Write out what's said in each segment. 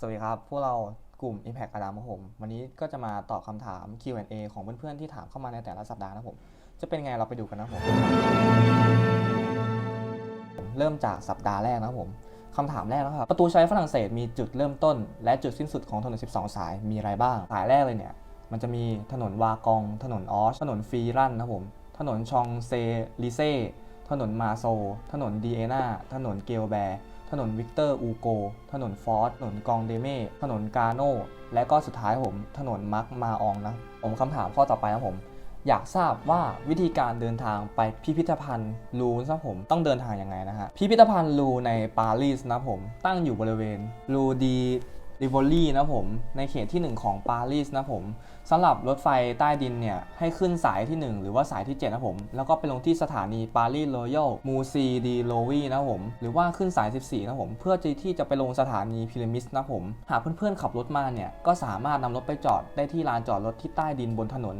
สวัสดีครับ พวกเรากลุ่ม Impact กระดามครับผม วันนี้ก็จะมาตอบคำถาม Q&A ของเพื่อนๆ ที่ถามเข้ามาในแต่ละสัปดาห์นะผม จะเป็นไงเราไปดูกันนะผม เริ่มจากสัปดาห์แรกนะผมคำถามแรกนะครับ ประตูชัยฝรั่งเศสมีจุดเริ่มต้น และจุดสิ้นสุดของถนน 12 สายมีอะไรบ้าง สายแรกเลยเนี่ย มันจะมีถนนวากอง ถนนออช ถนนฟรีรันนะผม ถนนชองเซลิเซ่ ถนนมาโซ ถนนดีเอนาถนนเกลแบร์ ถนนวิกเตอร์อูโก ถนนฟอร์สถนนกองเดเม่ ถนนกาโนและก็สุดท้ายผม ถนนมาร์กมาอองนะ ผมคำถามข้อต่อไปนะผม อยากทราบว่าวิธีการเดินทางไปพิพิธภัณฑ์ลูนนะผม ต้องเดินทางยังไงนะฮะ พิพิธภัณฑ์ลูในปารีสนะผม ตั้งอยู่บริเวณลูดี ริโวลีนะผมในเขตที่ 1 ของปารีสนะผมสำหรับรถไฟใต้ดินเนี่ยให้ขึ้นสายที่ 1 หรือว่าสายที่ 7 นะผม แล้วก็ไปลงที่สถานีปารีสรอยัลมูซีดีโลวีนะผม หรือว่าขึ้นสาย 14 นะผม เพื่อที่จะไปลงสถานีพิรามิดนะผม หากเพื่อนๆขับรถมาเนี่ย ก็สามารถนำรถไปจอดได้ที่ลานจอดรถที่ใต้ดินบนถนน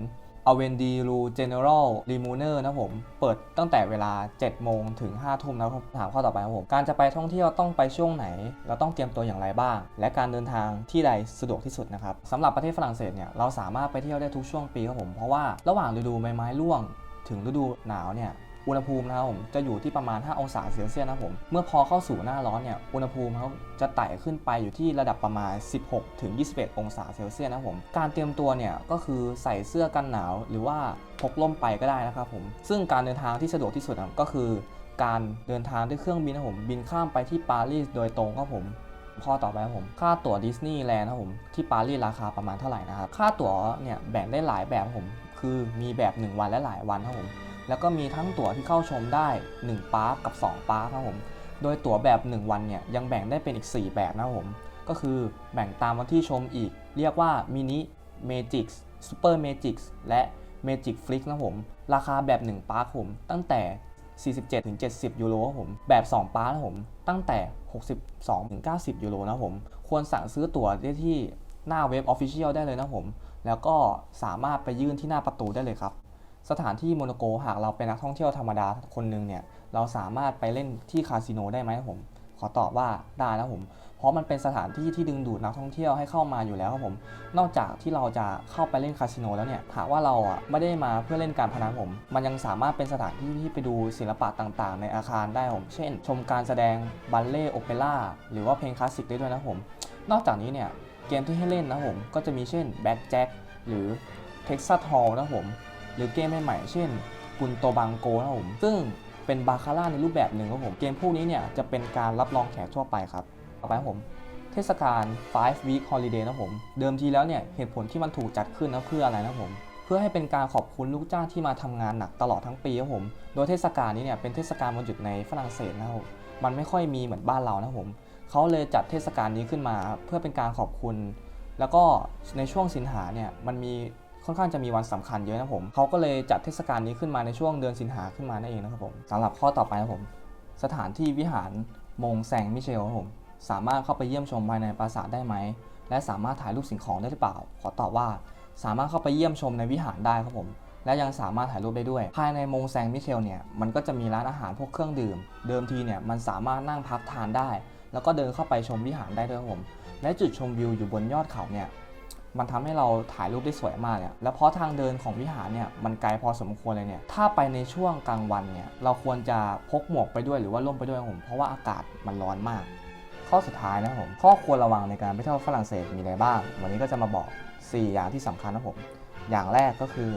อเวนดีรูเจเนอรัลรีมูเนอร์นะผม เปิดตั้งแต่เวลา 7 โมงถึง 5 ทุ่มนะครับถามข้อต่อไปครับผม การจะไปท่องเที่ยวต้องไปช่วงไหน เราต้องเตรียมตัวอย่างไรบ้าง และการเดินทางที่ใดสะดวกที่สุดนะครับสำหรับประเทศฝรั่งเศสเนี่ยเราสามารถไปเที่ยวได้ทุกช่วงปีครับผม เพราะว่าระหว่างฤดูใบไม้ร่วง ถึงฤดูหนาวเนี่ย อุณหภูมินะครับผมจะอยู่ที่ประมาณ 5 องศาเซลเซียสนะครับผม เมื่อพอเข้าสู่หน้าร้อนเนี่ยอุณหภูมิเขาจะไต่ขึ้นไปอยู่ที่ระดับประมาณ 16 ถึง 21 องศาเซลเซียสนะครับผม การเตรียมตัวเนี่ยก็คือใส่เสื้อกันหนาวหรือว่าพกร่มไปก็ได้นะครับผม ซึ่งการเดินทางที่สะดวกที่สุดก็คือการเดินทางด้วยเครื่องบินนะครับผมบินข้ามไปที่ปารีสโดยตรงครับผมข้อต่อไปครับผม ค่าตั๋วดิสนีย์แลนด์ครับผม ที่ปารีสราคาประมาณเท่าไหร่นะครับ ค่าตั๋วเนี่ยแบ่งได้หลายแบบครับผม คือมีแบบ 1 วันและหลายวันครับผม แล้วก็มีทั้งตั๋วที่เข้าชมได้ 1 ปาร์คกับ 2 ปาร์คครับผม โดยตั๋วแบบ 1 วันเนี่ยยังแบ่งได้เป็นอีก 4 แบบนะครับผม ก็คือแบ่งตามวันที่ชมอีก เรียกว่ามินิเมจิกซูเปอร์เมจิกและเมจิกฟลิกนะครับผม ราคาแบบ 1 ปาร์คผม ตั้งแต่ 47ถึง70 ยูโรครับผม แบบ 2 ปาร์คนะครับผม ตั้งแต่ 62ถึง90 ยูโรนะครับผม ควรสั่งซื้อตั๋วได้ที่หน้าเว็บ Official ได้เลยนะครับผม แล้วก็สามารถไปยื่นที่หน้าประตูได้เลยครับ สถานที่โมโนโกหากเราเป็นนักท่องเที่ยวธรรมดาคนหนึ่งเนี่ยเราสามารถไปเล่นที่คาสิโนได้ไหมครับผม ขอตอบว่าได้นะผมเพราะมันเป็นสถานที่ที่ดึงดูดนักท่องเที่ยวให้เข้ามาอยู่แล้วครับผม นอกจากที่เราจะเข้าไปเล่นคาสิโนแล้วเนี่ยหากว่าเราอะไม่ได้มาเพื่อเล่นการพนันผม มันยังสามารถเป็นสถานที่ที่ไปดูศิลปะต่างๆ ในอาคารได้ผม เช่น ชมการแสดงบัลเล่โอเปร่าหรือว่าเพลงคลาสสิกได้ด้วยนะผม นอกจากนี้เนี่ยเกมที่ให้เล่นนะผมก็จะมีเช่นแบ็กแจ็คหรือเท็กซัสฮอลนะผม หรือเกมใหม่ๆเช่นกุนโตบังโกนะครับผมซึ่งเป็นบาคาร่าในรูปแบบหนึ่งครับผม เกมพวกนี้เนี่ยจะเป็นการรับรองแขกทั่วไปครับ ต่อไปครับผม เทศกาล 5 week holiday นะครับผม เดิมทีแล้วเนี่ยเหตุผลที่มันถูกจัดขึ้นนะเพื่ออะไรนะครับผม เพื่อให้เป็นการขอบคุณลูกจ้างที่มาทำงานหนักตลอดทั้งปีครับผม โดยเทศกาลนี้เนี่ยเป็นเทศกาลวันหยุดในฝรั่งเศสนะครับผมมันไม่ค่อยมีเหมือนบ้านเรานะครับผม เขาเลยจัดเทศกาลนี้ขึ้นมา เพื่อเป็นการขอบคุณ แล้วก็ในช่วงสิงหาเนี่ยมันมี ค่อนข้างจะมีวันสำคัญเยอะนะผมเขาก็เลยจัดเทศกาลนี้ขึ้นมาในช่วงเดือนสิงหาขึ้นมานั่นเองนะครับผมสำหรับข้อต่อไปนะครับผม สถานที่วิหารมงแซงมิเชลครับผม สามารถเข้าไปเยี่ยมชมภายในปราสาทได้ไหม และสามารถถ่ายรูปสิ่งของได้หรือเปล่า ขอตอบว่า สามารถเข้าไปเยี่ยมชมในวิหารได้ครับผม และยังสามารถถ่ายรูปได้ด้วย ภายในมงแซงมิเชลเนี่ย มันก็จะมีร้านอาหารพวกเครื่องดื่ม เดิมทีเนี่ย มันสามารถนั่งพักทานได้ แล้วก็เดินเข้าไปชมวิหารได้ด้วยครับผม และจุดชมวิวอยู่บนยอดเขาเนี่ย มันทำให้เราถ่ายรูปได้สวยมากเนี่ยแล้วเพราะทางเดินของวิหารเนี่ยมันไกลพอสมควรเลยเนี่ยถ้าไปในช่วงกลางวันเนี่ยเราควรจะพกหมวกไปด้วยหรือว่าร่มไปด้วยผมเพราะว่าอากาศมันร้อนมาก ข้อสุดท้ายนะครับผมข้อควรระวังในการไปเที่ยวฝรั่งเศสมีอะไรบ้าง วันนี้ก็จะมาบอก 4 อย่างที่สำคัญนะผมอย่างแรกก็คือ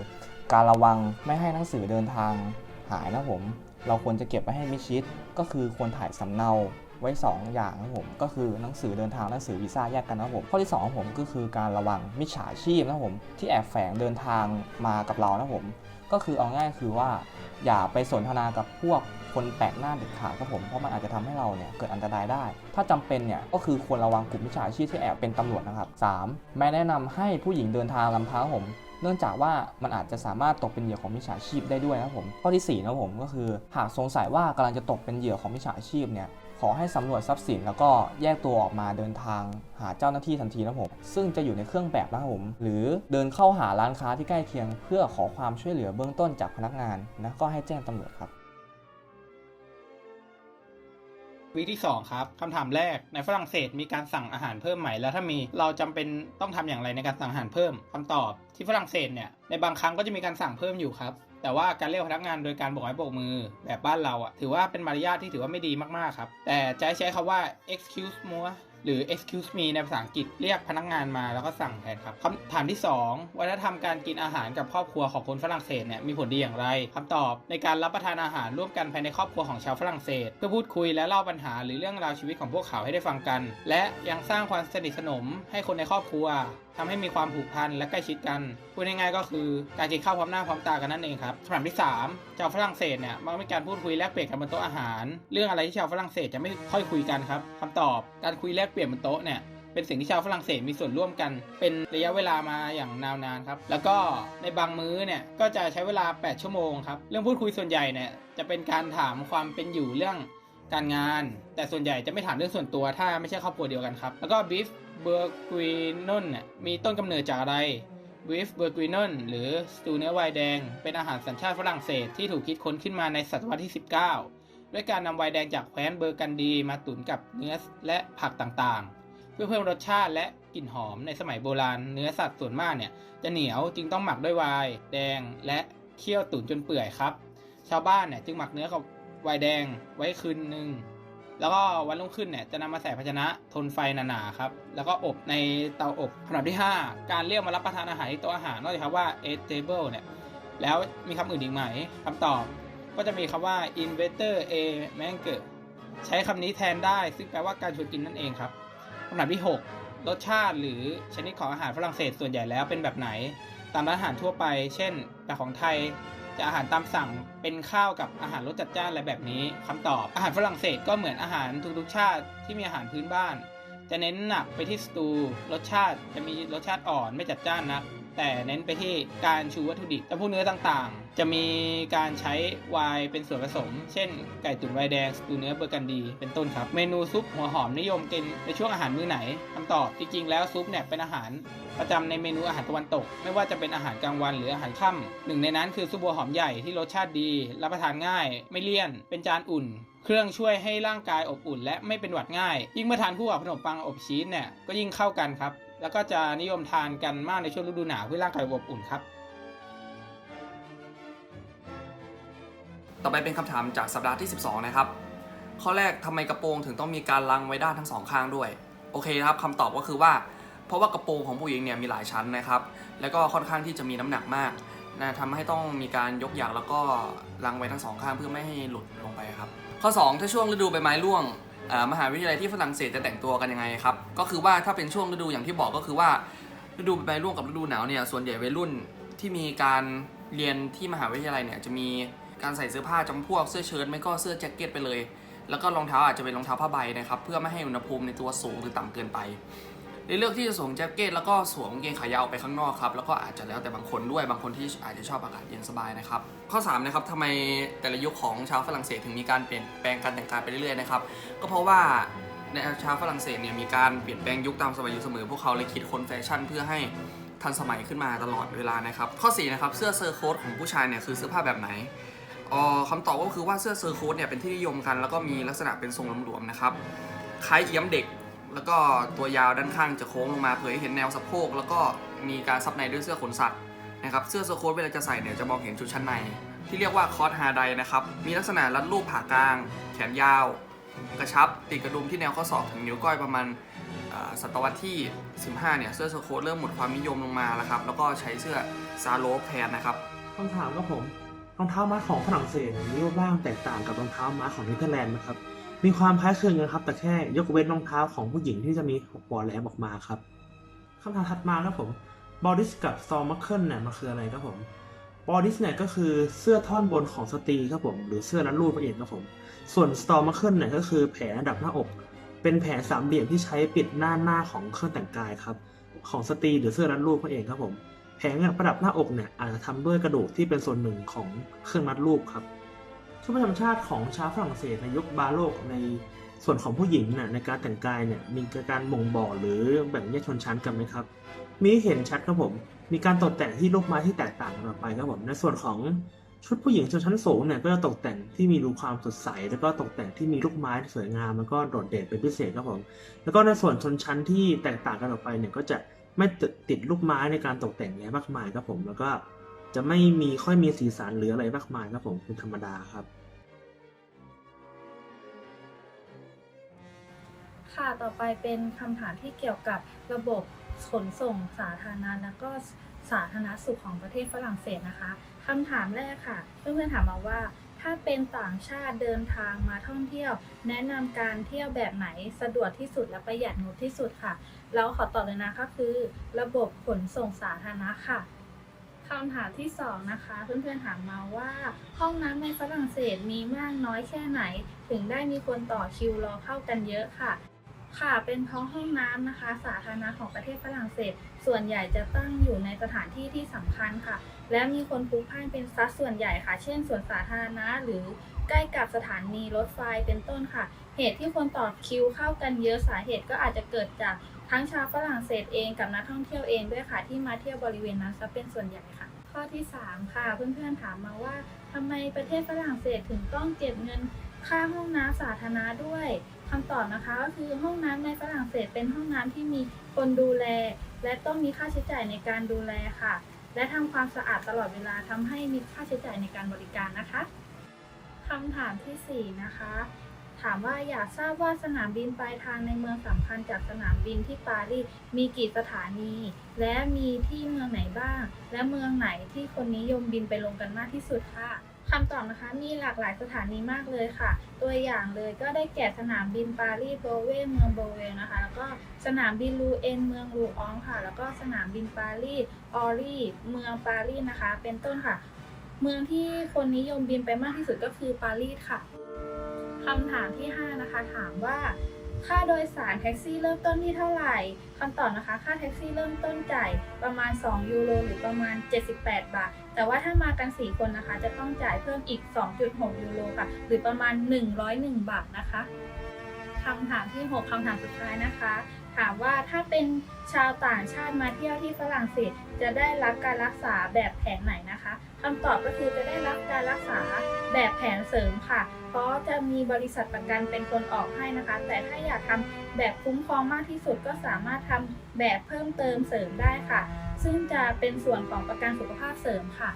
การระวังไม่ให้หนังสือเดินทางหายนะผม เราควรจะเก็บไว้ให้มิดชิดก็คือควรถ่ายสำเนา ไว้ 2 อย่างนะครับผมก็คือหนังสือเดินทางหนังสือวีซ่าแยกกันนะผมข้อที่2ของผมก็คือการระวังมิจฉาชีพนะผมที่แอบแฝงเดินทางมากับเรานะผมก็คือเอาง่ายคือว่า อย่าไปสนทนากับพวกคนแปลกหน้าเด็ดขาดครับผม เพราะมันอาจจะทำให้เราเนี่ยเกิดอันตรายได้ ถ้าจำเป็นเนี่ยก็คือควรระวังกลุ่มมิจฉาชีพที่แอบเป็นตำรวจนะครับ 3. ไม่แนะนำให้ผู้หญิงเดินทางลำพังผมเนื่องจากว่ามันอาจจะสามารถตกเป็นเหยื่อของมิจฉาชีพได้ด้วยนะผมข้อที่4นะผมก็คือ หากสงสัยว่ากำลังจะตกเป็นเหยื่อของมิจฉาชีพเนี่ย ขอให้สำรวจทรัพย์สินแล้วก็แยกตัวออกมาเดินทางหาเจ้าหน้าที่ทันทีนะผมซึ่งจะอยู่ในเครื่องแบบนะครับผมหรือเดินเข้าหาร้านค้าที่ใกล้เคียง เพื่อขอความช่วยเหลือเบื้องต้นจากพนักงานนะก็ให้แจ้งตำรวจครับวิธีที่2ครับคำถามแรกในฝรั่งเศสมีการสั่งอาหารเพิ่มไหมแล้วถ้ามีเราจำเป็นต้องทำอย่างไรในการสั่งอาหารเพิ่มคำตอบที่ฝรั่งเศสเนี่ยในบางครั้งก็จะมีการสั่งเพิ่มอยู่ครับ แต่ว่าการเรียกพนักงานโดยการโบกไม้โบกมือแบบบ้านเราอะถือว่าเป็นมารยาทที่ถือว่าไม่ดีมากๆครับ แต่จะให้ใช้คำว่า excuse me หรือ excuse me ในภาษาอังกฤษเรียกพนักงานมาแล้วก็สั่งแทนครับคำถามที่ 2 วัฒนธรรมการกินอาหารกับครอบครัวของคนฝรั่งเศสเนี่ยมีผลดีอย่างไรคำตอบในการรับประทานอาหารร่วมกันภายในครอบครัวของชาวฝรั่งเศส เพื่อพูดคุยและเล่าปัญหาหรือเรื่องราวชีวิตของพวกเขาให้ได้ฟังกัน และยังสร้างความสนิทสนมให้คนในครอบครัว ทำให้มีความผูกพันและใกล้ชิดกันพูดง่ายๆก็คือการกินข้าวพร้อมหน้าพร้อมตากันนั่นเองครับคำถามที่ 3 ชาวฝรั่งเศสเนี่ยมักมีการพูดคุยแลกเปลี่ยนกันบนโต๊ะอาหาร เรื่องอะไรที่ชาวฝรั่งเศสจะไม่ค่อยคุยกันครับคำตอบการคุยแลกเปลี่ยนบนโต๊ะเนี่ยเป็นสิ่งที่ชาวฝรั่งเศสมีส่วนร่วมกัน เป็นระยะเวลามาอย่างนานานครับ แล้วก็ในบางมื้อเนี่ยก็จะใช้เวลา 8 ชั่วโมงครับ เรื่องพูดคุยส่วนใหญ่เนี่ยจะเป็นการถามความเป็นอยู่เรื่อง การงาน แต่ส่วนใหญ่จะไม่ถามเรื่องส่วนตัวถ้าไม่ใช่ครอบครัวเดียวกันครับ แล้วก็บีฟเบอร์กวีนนเนี่มีต้นกำเนิดจากอะไรบีฟเบอร์ก i นนหรือสตูเนื้อไวน์แดง เป็นอาหารสัญชาติฝรั่งเศสที่ถูกคิดค้นขึ้นมาในศตวรรษที่ 19 ด้วยการนำไวน์แดงจากแคว้นเบอร์กันดีมาตุ๋นกับเนื้อและผักต่างๆ เพื่อเพิ่มรสชาติและกลิ่นหอมในสมัยโบราณเนื้อสัตว์ส่วนมากเนี่ยจะเหนียวจึงต้องหมักด้วยไวน์แดงและเคี่ยวตุ๋นจนเปื่อยครับ ชาวบ้านเนี่ยจึงหมักเนื้อกับ ไวน์แดงไว้คืนหนึ่งแล้วก็วันรุ่งขึ้นเนี่ยจะนำมาใส่ภาชนะทนไฟหนาๆครับ แล้วก็อบในเตาอบขนาดที่ 5 การเรียกมารับประทานอาหารที่โต๊ะอาหารนอกจากคำว่า a table เนี่ย แล้วมีคำอื่นอีกไหมคำตอบก็จะมีคำว่า invader a m a n g e r ใช้คำนี้แทนได้ ซึ่งแปลว่าการชวนกินนั่นเองครับคำถามที่ 6 รสชาติหรือชนิดของอาหารฝรั่งเศสส่วนใหญ่แล้วเป็นแบบไหน ตามร้านอาหารทั่วไป เช่นแต่ของไทย จะอาหารตามสั่งเป็นข้าวกับอาหารรสจัดจ้านอะไรแบบนี้คำตอบอาหารฝรั่งเศสก็เหมือนอาหารทุกๆชาติที่มีอาหารพื้นบ้าน จะเน้นหนักไปที่สตูรสชาติจะมีรสชาติอ่อนไม่จัดจ้านนะแต่เน้นไปที่การชูวัตถุดิบและพวกเนื้อต่าง จะมีการใช้ไวน์เป็นส่วนผสม เช่น ไก่ตุ๋นไวน์แดงสตูเนื้อเบอร์กันดี เป็นต้นครับ เมนูซุปหัวหอมนิยมกินในช่วงอาหารมื้อไหนคำตอบจริงๆแล้วซุปเนี่ยเป็นอาหารประจำในเมนูอาหารตะวันตก ไม่ว่าจะเป็นอาหารกลางวันหรืออาหารค่ำหนึ่งในนั้นคือซุปบัวหอมใหญ่ที่รสชาติดี รับประทานง่าย ไม่เลี่ยน เป็นจานอุ่นเครื่องช่วยให้ร่างกายอบอุ่นและไม่เป็นหวัดง่าย ยิ่งเมื่อทานคู่กับขนมปังอบชีสเนี่ยก็ยิ่งเข้ากันครับ แล้วก็จะนิยมทานกันมากในช่วงฤดูหนาวเพื่อร่างกายอบอุ่นครับ ต่อไปเป็นคำถามจากสัปดาห์ที่ 12 นะครับ ข้อแรกทำไมกระโปรงถึงต้องมีการลังไว้ด้านทั้งสองข้างด้วย โอเคครับคำตอบก็คือว่า เพราะว่ากระโปรงของผู้หญิงเนี่ยมีหลายชั้นนะครับ แล้วก็ค่อนข้างที่จะมีน้ำหนักมากนะทำให้ต้องมีการยกอย่างแล้วก็ลังไว้ทั้งสองข้างเพื่อไม่ให้หลุดลงไปครับ ข้อ 2 ถ้าช่วงฤดูใบไม้ร่วงมหาวิทยาลัยที่ฝรั่งเศสจะแต่งตัวกันยังไงครับ ก็คือว่าถ้าเป็นช่วงฤดูอย่างที่บอกก็คือว่าฤดูใบไม้ร่วงกับฤดูหนาวเนี่ยส่วนใหญ่วัยรุ่นที่มีการเรียนที่มหาวิทยาลัยเนี่ยจะมี การใส่เสื้อผ้าจำพวกเสื้อเชิ้ตไม่ก็เสื้อแจ็คเก็ตไปเลย แล้วก็รองเท้าอาจจะเป็นรองเท้าผ้าใบนะครับเพื่อไม่ให้อุณหภูมิในตัวสูงหรือต่ำเกินไปในเลือกที่จะสวมแจ็คเก็ตแล้วก็สวมกางเกงขายาวไปข้างนอกครับแล้วก็อาจจะแล้วแต่บางคนด้วยบางคนที่อาจจะชอบอากาศเย็นสบายนะครับข้อ3นะครับทำไมแต่ละยุคของชาวฝรั่งเศสถึงมีการเปลี่ยนแปลงการแต่งกายไปเรื่อยๆนะครับก็เพราะว่าในชาวฝรั่งเศสเนี่ยมีการเปลี่ยนแปลงยุคตามสมัยอยู่เสมอพวกเขาเลยคิดค้นแฟชั่นเพื่อให้ทันสมัยขึ้นมาตลอดเวลานะครับข้อ4นะครับเสื้อเซอร์โค้ทของผู้ชายเนี่ยคือเสื้อผ้าแบบไหน อ่อคำตอบก็คือว่าเสื้อเซอร์โค้ทเนี่ยเป็นที่นิยมกัน แล้วก็มีลักษณะเป็นทรงหลวมๆนะครับคล้ายเอี้ยมเด็ก แล้วก็ตัวยาวด้านข้างจะโค้งลงมาเผยให้เห็นแนวสะโพกแล้วก็มีการซับในด้วยเสื้อขนสัตว์นะครับเสื้อเซอร์โค้ทเวลาจะใส่เนี่ยจะมองเห็นชุดชั้นใน ที่เรียกว่าคอสฮาไดนะครับมีลักษณะรัดรูปผ่ากลาง แขนยาว กระชับติดกระดุมที่แนวข้อศอกถึงนิ้วก้อยประมาณศตวรรษที่ 15 เนี่ย เสื้อสโค้ทเริ่มหมดความนิยมลงมาแล้วครับ แล้วก็ใช้เสื้อซาโลฟแทนนะครับคำถามครับผม รองเท้าม้าของฝรั่งเศสมีรูปร่างแตกต่างกับรองเท้าม้าของเนเธอร์แลนด์นะครับ มีความคล้ายคลึงกันครับ แต่แค่ยกเว้นรองเท้าของผู้หญิงที่จะมีหัวแหลมออกมาครับคำถามถัดมาครับผมบอดิสกับซอมมัคเคิลเนี่ยมันคืออะไรครับผมบอดิสเนี่ยก็คือเสื้อท่อนบนของสตรีครับผมหรือเสื้อรัดรูปนั่นเองครับผม ส่วนสตอมมัคเคิลเนี่ยก็คือแผลระดับหน้าอก เป็นแผลสามเหลี่ยมที่ใช้ปิดหน้าหน้าของเครื่องแต่งกายครับของสตรีหรือเสื้อรัดรูปนั่นเองครับผม แผงประดับหน้าอกเนี่ยอาจจะทำด้วยกระดูกที่เป็นส่วนหนึ่งของเครื่องมัดรูปครับชุดประจำชาติของชาวฝรั่งเศสในยุคบาโลกในส่วนของผู้หญิงน่ะในการแต่งกายเนี่ยมีการบ่งบอกหรือแบ่งแยกชนชั้นกันไหมครับ มีเห็นชัดครับผม มีการตกแต่งที่ลูกไม้ที่แตกต่างกันออกไปครับผมในส่วนของชุดผู้หญิงชนชั้นสูงเนี่ยก็จะตกแต่งที่มีรูความสดใส แล้วก็ตกแต่งที่มีลูกไม้สวยงามแล้วก็โดดเด่นเป็นพิเศษครับผมแล้วก็ในส่วนชนชั้นที่แตกต่างกันออกไปเนี่ยก็จะ ไม่ติดลูกไม้ในการตกแต่งอะไรมากมายครับผมแล้วก็จะไม่มีค่อยมีสีสันหรืออะไรมากมายครับผมเป็นธรรมดาครับ ค่ะต่อไปเป็นคำถามที่เกี่ยวกับระบบขนส่งสาธารณะและก็สาธารณสุขของประเทศฝรั่งเศสนะคะคำถามแรกค่ะ เพื่อนๆถามมาว่า ถ้าเป็นต่างชาติเดินทางมาท่องเที่ยว แนะนำการเที่ยวแบบไหนสะดวกที่สุดและประหยัดงบที่สุดค่ะ เราขอตอบเลยนะคะคือ ระบบขนส่งสาธารณะค่ะคำถามที่สองนะคะ เพื่อนๆถามมาว่า ห้องน้ำในฝรั่งเศสมีมากน้อยแค่ไหน ถึงได้มีคนต่อคิวรอเข้ากันเยอะค่ะ ค่ะ เป็นเพราะห้องน้ำนะคะ สาธารณะของประเทศฝรั่งเศส ส่วนใหญ่จะตั้งอยู่ในสถานที่ที่สำคัญค่ะ และมีคนพลุกพล่านเป็นสัดส่วนใหญ่ค่ะ เช่นสวนสาธารณะหรือใกล้กับสถานีรถไฟเป็นต้นค่ะ เหตุที่คนต่อคิวเข้ากันเยอะสาเหตุก็อาจจะเกิดจากทั้งชาวฝรั่งเศสเองกับนักท่องเที่ยวเองด้วยค่ะ ที่มาเที่ยวบริเวณนั้นซะเป็นส่วนใหญ่ค่ะ ข้อที่ 3 ค่ะ เพื่อนๆถามมาว่าทำไมประเทศฝรั่งเศสถึงต้องเก็บเงินค่าห้องน้ำสาธารณะด้วย คำตอบนะคะก็คือห้องน้ำในฝรั่งเศสเป็นห้องน้ำที่มีคนดูแล และต้องมีค่าใช้จ่ายในการดูแลค่ะ และทำความสะอาดตลอดเวลาทำให้มีค่าใช้จ่ายในการบริการนะคะคำถามทีสี่ 4 นะคะ ถามว่าอยากทราบว่าสนามบินปลายทางในเมืองสำคัญจากสนามบินที่ปารีสมีกี่สถานี และมีที่เมืองไหนบ้าง และเมืองไหนที่คนนิยมบินไปลงกันมากที่สุดค่ะ คำตอบนะคะมีหลากหลายสถานีมากเลยค่ะ ตัวอย่างเลยก็ได้แก่สนามบินปารีสโบเวเมืองโบเวนะคะ แล้วก็สนามบินลูเอ็นเมืองลูอองค่ะ แล้วก็สนามบินปารีสออรีเมืองปารีสนะคะ เป็นต้นค่ะ เมืองที่คนนิยมบินไปมากที่สุดก็คือปารีสค่ะคำถามที่ 5 นะคะ ถามว่า ค่าโดยสารแท็กซี่เริ่มต้นที่เท่าไหร่คำตอบนะคะ ค่าแท็กซี่เริ่มต้นจ่ายประมาณ 2 ยูโรหรือประมาณ 78 บาท แต่ว่าถ้ามากัน 4 คนนะคะ จะต้องจ่ายเพิ่มอีก 2.6 ยูโรค่ะ หรือประมาณ 101 บาทนะคะคำถามที่ 6คำถามสุดท้ายนะคะ ถามว่าถ้าเป็นชาวต่างชาติมาเที่ยวที่ฝรั่งเศสจะได้รับการรักษาแบบแผนไหนนะคะคำตอบก็คือจะได้รับการรักษาแบบแผนเสริมค่ะ เพราะจะมีบริษัทประกันเป็นคนออกให้นะคะ แต่ถ้าอยากทำแบบคุ้มครองมากที่สุดก็สามารถทำแบบเพิ่มเติมเสริมได้ค่ะ ซึ่งจะเป็นส่วนของประกันสุขภาพเสริมค่ะ